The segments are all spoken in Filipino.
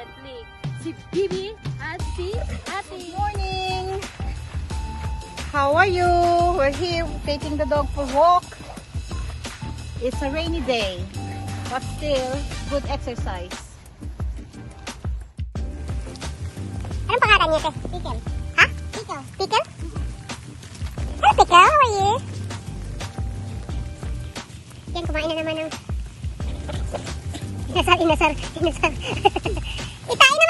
Bentley. Si Bibi at si Ate. Good morning! How are you? We're here taking the dog for walk. It's a rainy day, but still good exercise. Anong pangalan niya, te? Pickle. Ha? Pickle. Pickle? Hello, Pickle. How are you? Yan, kumain na naman ng... Inasar, inasar, inasar. Itain naman yan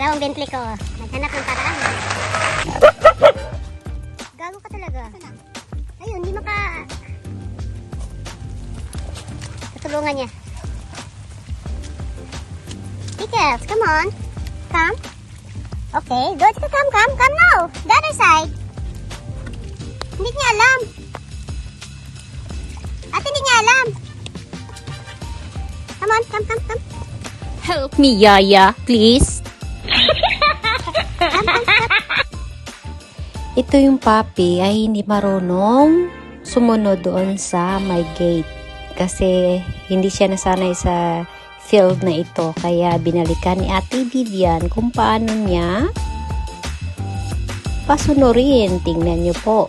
Dalawang Bentley ko. Naghanap ng paraan. Gago ka talaga. Ayun, hindi maka... Tutulungan niya. Pickles, come on. Come. Okay, good. Come, come, come now. The other side. Hindi niya alam. At hindi niya alam. Come on, come, come, come. Help me, Yaya, please. Ito yung papi ay hindi marunong sumunod doon sa my gate. Kasi hindi siya nasanay sa field na ito. Kaya binalikan ni Ate Vivian kung paano niya pasunurin. Tingnan niyo po.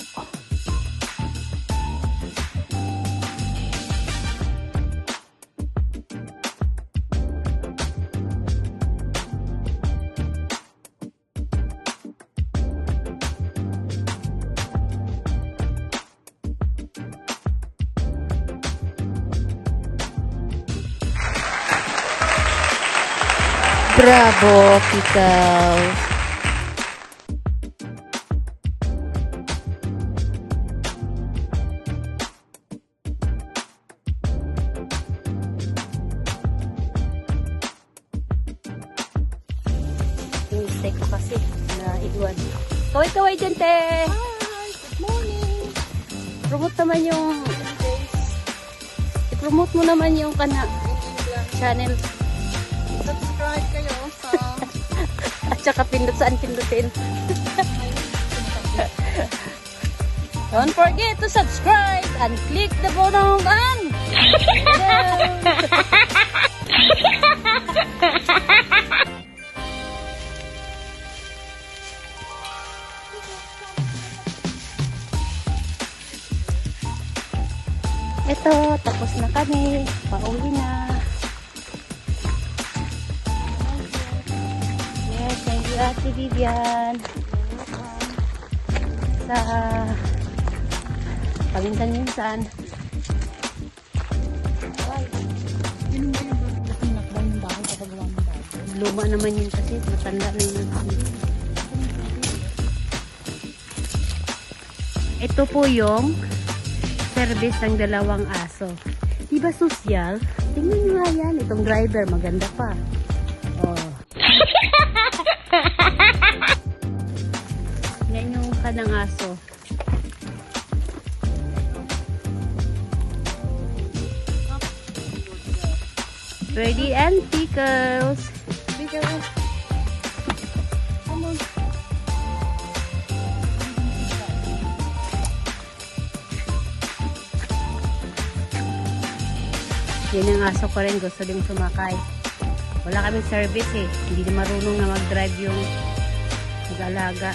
Bravo, Pickles! Mistake ko kasi na iwan. Kaway-kaway dyan, te. Hi! Good morning! Promote naman yung... I-promote mo naman yung kana channel. Subscribe kayo sa... At saka pindot saan pindutin. Don't forget to subscribe and click the button on. Ito, tapos na kami. Pauwi na. You Ate Vivian. Sa paminsan-minsan. Luma naman yun kasi, matanda na yun. Ito po yung service ng dalawang aso. Di ba sosyal? Tingnan nyo nga yan. Itong driver, maganda pa. Oh. Ready and pickles. Pickles! Come on! Yan ang aso ko rin. Gusto din sumakay. Wala kaming service eh. Hindi marunong na mag-drive yung mag-alaga.